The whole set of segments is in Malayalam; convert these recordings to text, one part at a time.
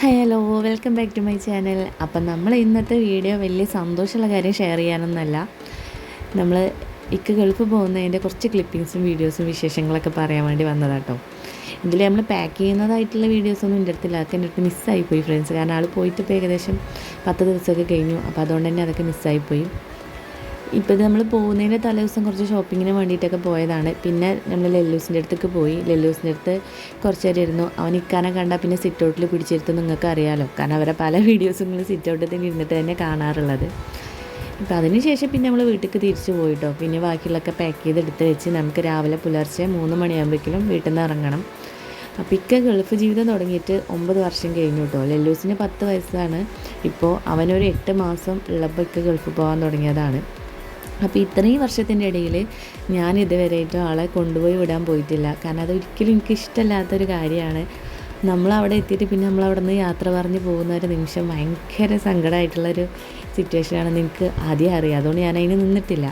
Hello welcome back to my channel അപ്പം നമ്മൾ ഇന്നത്തെ വീഡിയോ വലിയ സന്തോഷമുള്ള കാര്യം ഷെയർ ചെയ്യാനൊന്നല്ല നമ്മൾ ഇക്ക് ഗൾഫ് പോകുന്നതിന്റെ കുറച്ച് ക്ലിപ്പിങ്സും വീഡിയോസും വിശേഷങ്ങളൊക്കെ പറയാൻ വേണ്ടി വന്നതാട്ടോ. ഇതിൽ നമ്മൾ പാക്ക് ചെയ്യുന്നതായിട്ടുള്ള വീഡിയോസൊന്നും എന്റെ അടുത്തില്ല. അതൊക്കെ എന്റെ അടുത്ത് മിസ്സായിപ്പോയി ഫ്രണ്ട്സ് കാരണം ആൾ പോയിട്ട് ഇപ്പോൾ ഏകദേശം പത്ത് ദിവസമൊക്കെ കഴിഞ്ഞു. അപ്പോൾ അതുകൊണ്ട് തന്നെ അതൊക്കെ മിസ്സായിപ്പോയി ഇപ്പോൾ നമ്മൾ പോകുന്നതിന്റെ തലേ ദിവസം കുറച്ച് ഷോപ്പിങ്ങിന് വേണ്ടിയിട്ടൊക്കെ പോയതാണ്. പിന്നെ നമ്മൾ ലെല്ലൂസിന്റെ അടുത്തേക്ക് പോയി. ലെല്ലൂസിന്റെ അടുത്ത് കുറച്ച് നേരം ഇരുന്നു അവൻ ഇക്കാനെ കണ്ടാൽ പിന്നെ സിറ്റ് ഔട്ടിൽ പിടിച്ചിരുത്ത് നിങ്ങൾക്ക് അറിയാമല്ലോ കാരണം അവരെ പല വീഡിയോസും നിങ്ങൾ സിറ്റ് ഔട്ടിൽ തന്നെ ഇരുന്നിട്ട് തന്നെ കാണാറുള്ളത്. ഇപ്പം അതിന് ശേഷം പിന്നെ നമ്മൾ വീട്ടിലേക്ക് തിരിച്ചു പോയിട്ടോ. പിന്നെ ബാക്കിയുള്ളൊക്കെ പാക്ക് ചെയ്ത് എടുത്ത് വെച്ച് നമുക്ക് രാവിലെ പുലർച്ചെ മൂന്ന് മണിയാകുമ്പോഴേക്കും വീട്ടിൽ നിന്ന് ഇറങ്ങണം. അപ്പം ഇക്ക ഗൾഫ് ജീവിതം തുടങ്ങിയിട്ട് ഒമ്പത് വർഷം കഴിഞ്ഞു കേട്ടോ ലല്ലൂസിന് പത്ത് വയസ്സാണ്. ഇപ്പോൾ അവനൊരു എട്ട് മാസം ഉള്ളപ്പോൾ ഇക്ക ഗൾഫ് പോകാൻ തുടങ്ങിയതാണ്. അപ്പോൾ ഇത്രയും വർഷത്തിന്റെ ഇടയിൽ ഞാൻ ഇതുവരെയായിട്ടും ആളെ കൊണ്ടുപോയി വിടാൻ പോയിട്ടില്ല. കാരണം അത് ഒരിക്കലും എനിക്ക് ഇഷ്ടമല്ലാത്തൊരു കാര്യമാണ്. നമ്മൾ അവിടെ എത്തിയിട്ട് പിന്നെ നമ്മൾ അവിടെ നിന്ന് യാത്ര പറഞ്ഞ് പോകുന്ന ഒരു നിമിഷം ഭയങ്കര സങ്കടമായിട്ടുള്ളൊരു സിറ്റുവേഷനാണെന്ന് എനിക്ക് ആദ്യം അറിയാം. അതുകൊണ്ട് ഞാൻ അതിന് നിന്നിട്ടില്ല.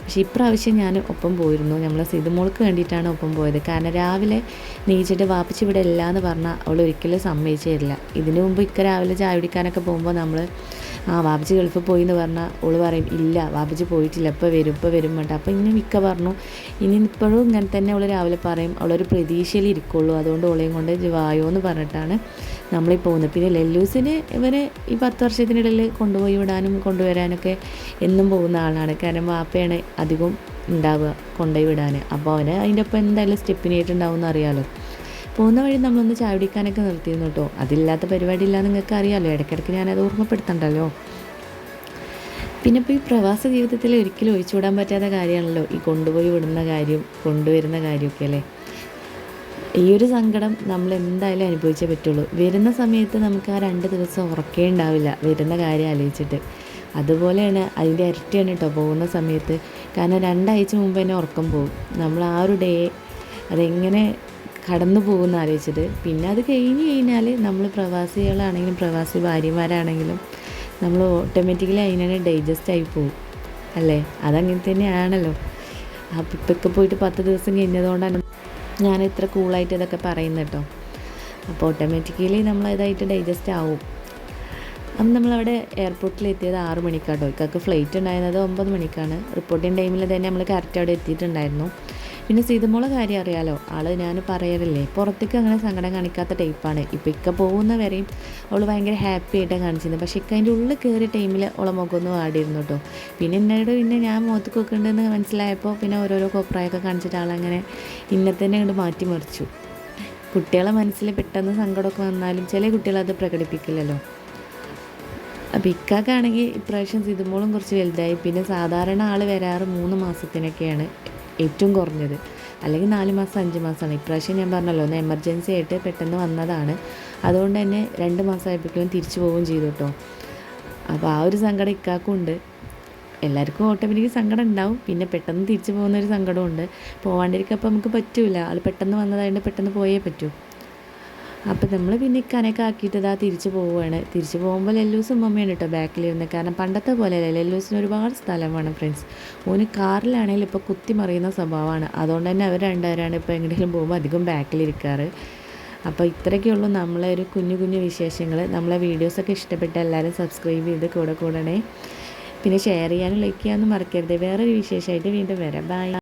പക്ഷേ ഇപ്രാവശ്യം ഞാൻ ഒപ്പം പോയിരുന്നു. നമ്മൾ സിതുമോൾക്ക് വേണ്ടിയിട്ടാണ് ഒപ്പം പോയത്. കാരണം രാവിലെ നീച്ചിട്ട് വാപ്പിച്ച് ഇവിടെ ഇല്ല എന്ന് പറഞ്ഞാൽ അവൾ ഒരിക്കലും സമ്മതിച്ചു തരില്ല ഇതിനു മുമ്പ് ഇക്ക രാവിലെ ചായ കുടിക്കാനൊക്കെ പോകുമ്പോൾ നമ്മൾ ആ വാപ്പച്ചി ഗൾഫിൽ പോയി എന്ന് പറഞ്ഞാൽ ഓൾ പറയും ഇല്ല വാപ്പച്ചി പോയിട്ടില്ല ഇപ്പോൾ വരും ഇപ്പോൾ വരും വേണ്ട അപ്പോൾ ഇങ്ങനെ മിക്ക പറഞ്ഞു. ഇനി ഇപ്പോഴും ഇങ്ങനെ തന്നെ അവൾ രാവിലെ പറയും അവളൊരു പ്രതീക്ഷയിൽ ഇരിക്കുള്ളൂ അതുകൊണ്ട് ഓളെയും കൊണ്ട് വായോ എന്ന് പറഞ്ഞിട്ടാണ് നമ്മളീ പോകുന്നത്. പിന്നെ ലെല്ലൂസിന് ഇവരെ ഈ പത്ത് വർഷത്തിനിടയിൽ കൊണ്ടുപോയി വിടാനും കൊണ്ടുവരാനൊക്കെ എന്നും പോകുന്ന ആളാണ്. കാരണം വാപ്പയാണ് അധികം ഉണ്ടാവുക കൊണ്ടുപോയി വിടാൻ അപ്പോൾ അവന് അതിന്റെ ഒപ്പം എന്തായാലും സ്റ്റെപ്പിനായിട്ടുണ്ടാവും എന്ന് അറിയാമല്ലോ പോകുന്ന വഴി നമ്മളൊന്ന് ചായ കുടിക്കാനൊക്കെ നിർത്തിയിരുന്നു കേട്ടോ. അതില്ലാത്ത പരിപാടി ഇല്ല നിങ്ങൾക്ക് അറിയാമല്ലോ ഇടയ്ക്കിടയ്ക്ക് ഞാനത് ഓർമ്മപ്പെടുത്തണ്ടല്ലോ. പിന്നെ ഇപ്പോൾ ഈ പ്രവാസ ജീവിതത്തിൽ ഒരിക്കലും ഒഴിച്ചുവിടാൻ പറ്റാത്ത കാര്യമാണല്ലോ. ഈ കൊണ്ടുപോയി വിടുന്ന കാര്യം കൊണ്ടുവരുന്ന കാര്യമൊക്കെ അല്ലേ? ഈ ഒരു സങ്കടം നമ്മൾ എന്തായാലും അനുഭവിച്ചേ പറ്റുള്ളൂ. വരുന്ന സമയത്ത് നമുക്ക് ആ രണ്ട് ദിവസം ഉറക്കേ ഉണ്ടാവില്ല. വരുന്ന കാര്യം ആലോചിച്ചിട്ട്. അതുപോലെയാണ് അതിന്റെ ഇരട്ടിയാണ് കേട്ടോ പോകുന്ന സമയത്ത്. കാരണം രണ്ടാഴ്ച മുമ്പ് തന്നെ ഉറക്കം പോകും. നമ്മൾ ആ ഒരു ഡേ അതെങ്ങനെ കടന്നു പോകുമെന്ന് ആലോചിച്ചത്. പിന്നെ അത് കഴിഞ്ഞ് കഴിഞ്ഞാൽ നമ്മൾ പ്രവാസികളാണെങ്കിലും പ്രവാസി ഭാര്യമാരാണെങ്കിലും നമ്മൾ ഓട്ടോമാറ്റിക്കലി അതിനെ ഡൈജസ്റ്റ് ആയി പോകും. അല്ലേ? അതങ്ങനെ തന്നെയാണല്ലോ. ആ ഇപ്പൊക്കെ പോയിട്ട് പത്ത് ദിവസം കഴിഞ്ഞതുകൊണ്ടാണ് ഞാൻ ഇത്ര കൂളായിട്ട് ഇതൊക്കെ പറയുന്നത് കേട്ടോ. അപ്പോൾ ഓട്ടോമാറ്റിക്കലി നമ്മൾ ഇതായിട്ട് ഡൈജസ്റ്റ് ആവും. അന്ന് നമ്മളവിടെ എയർപോർട്ടിൽ എത്തിയത് ആറ് മണിക്കാട്ടോ. ഇക്കൊക്കെ ഫ്ലൈറ്റ് ഉണ്ടായിരുന്നത് ഒമ്പത് മണിക്കാണ്. റിപ്പോർട്ടിങ് ടൈമിൽ തന്നെ നമ്മൾ കറക്റ്റ് അവിടെ എത്തിയിട്ടുണ്ടായിരുന്നു. പിന്നെ സീതമോളെ കാര്യം അറിയാലോ. ആൾ ഞാൻ പറയാറില്ലേ പുറത്തേക്ക് അങ്ങനെ സങ്കടം കാണിക്കാത്ത ടൈപ്പാണ് ഇപ്പം ഇക്ക പോകുന്ന വരെയും അവൾ ഭയങ്കര ഹാപ്പി ആയിട്ടാണ് കാണിച്ചിരുന്നത് പക്ഷേ ഇക്ക അതിന്റെ ഉള്ളിൽ കയറിയ ടൈമിൽ അവളെ മുഖമൊന്നും ആടിയിരുന്നു കേട്ടോ. പിന്നെ എന്നോട് പിന്നെ ഞാൻ മുഖത്ത് വെക്കുന്നുണ്ടെന്ന് മനസ്സിലായപ്പോൾ പിന്നെ ഓരോരോ കോപ്രായൊക്കെ കാണിച്ചിട്ട് ആളങ്ങനെ ഇന്നത്തന്നെ അങ്ങോട്ട് മാറ്റിമറിച്ചു കുട്ടികളെ മനസ്സിൽ പെട്ടെന്ന് സങ്കടമൊക്കെ വന്നാലും ചില കുട്ടികളത് പ്രകടിപ്പിക്കില്ലല്ലോ. അപ്പം ഇക്കാക്കാണെങ്കിൽ ഇപ്രാവശ്യം സിതുമോളും കുറച്ച് വലുതായി. പിന്നെ സാധാരണ ആൾ വരാറ് മൂന്ന് മാസത്തിനൊക്കെയാണ്. ഏറ്റവും കുറഞ്ഞത്. അല്ലെങ്കിൽ നാല് മാസം അഞ്ച് മാസമാണ്. ഇപ്രാവശ്യം ഞാൻ പറഞ്ഞല്ലോ ഒന്ന് എമർജൻസി ആയിട്ട് പെട്ടെന്ന് വന്നതാണ്. അതുകൊണ്ട് തന്നെ രണ്ട് മാസമായപ്പോഴേക്കും തിരിച്ചു പോവുകയും ചെയ്തു കേട്ടോ. അപ്പോൾ ആ ഒരു സങ്കടം ഇക്കാക്കും ഉണ്ട്. എല്ലാവർക്കും ഓട്ടോമാറ്റിക് സങ്കടം ഉണ്ടാവും. പിന്നെ പെട്ടെന്ന് തിരിച്ചു പോകുന്ന ഒരു സങ്കടമുണ്ട് പോവാണ്ടിരിക്കുക അപ്പോൾ നമുക്ക് പറ്റില്ല ആൾ പെട്ടെന്ന് വന്നതായതുകൊണ്ട് പെട്ടെന്ന് പോയേ പറ്റൂ. അപ്പോൾ നമ്മൾ പിന്നെ ഇക്കാനൊക്കെ ഇതാ തിരിച്ചു പോവുകയാണ് തിരിച്ചു പോകുമ്പോൾ ലെല്ലൂസും മമ്മയാണ് കേട്ടോ ബാക്കിലിരുന്ന് കാരണം പണ്ടത്തെ പോലെയല്ല. ലെല്ലൂസിന് ഒരുപാട് സ്ഥലം വേണം ഫ്രണ്ട്സ്. ഓന് കാറിലാണെങ്കിൽ ഇപ്പോൾ കുത്തി മറിയുന്ന സ്വഭാവമാണ് അതുകൊണ്ട് തന്നെ അവർ രണ്ടുപേരാണ് ഇപ്പോൾ എങ്ങനെയെങ്കിലും പോകുമ്പോൾ അധികം ബാക്കിലിരിക്കാറ് അപ്പോൾ ഇത്രയൊക്കെയുള്ളൂ നമ്മളെ ഒരു കുഞ്ഞു കുഞ്ഞു വിശേഷങ്ങൾ നമ്മളെ വീഡിയോസൊക്കെ ഇഷ്ടപ്പെട്ട എല്ലാവരും സബ്സ്ക്രൈബ് ചെയ്ത് കൂടെ കൂടണേ. പിന്നെ ഷെയർ ചെയ്യാനും ലൈക്ക് ചെയ്യാനും മറക്കരുത്. വേറൊരു വിശേഷമായിട്ട് വീണ്ടും വരാം. ബൈ.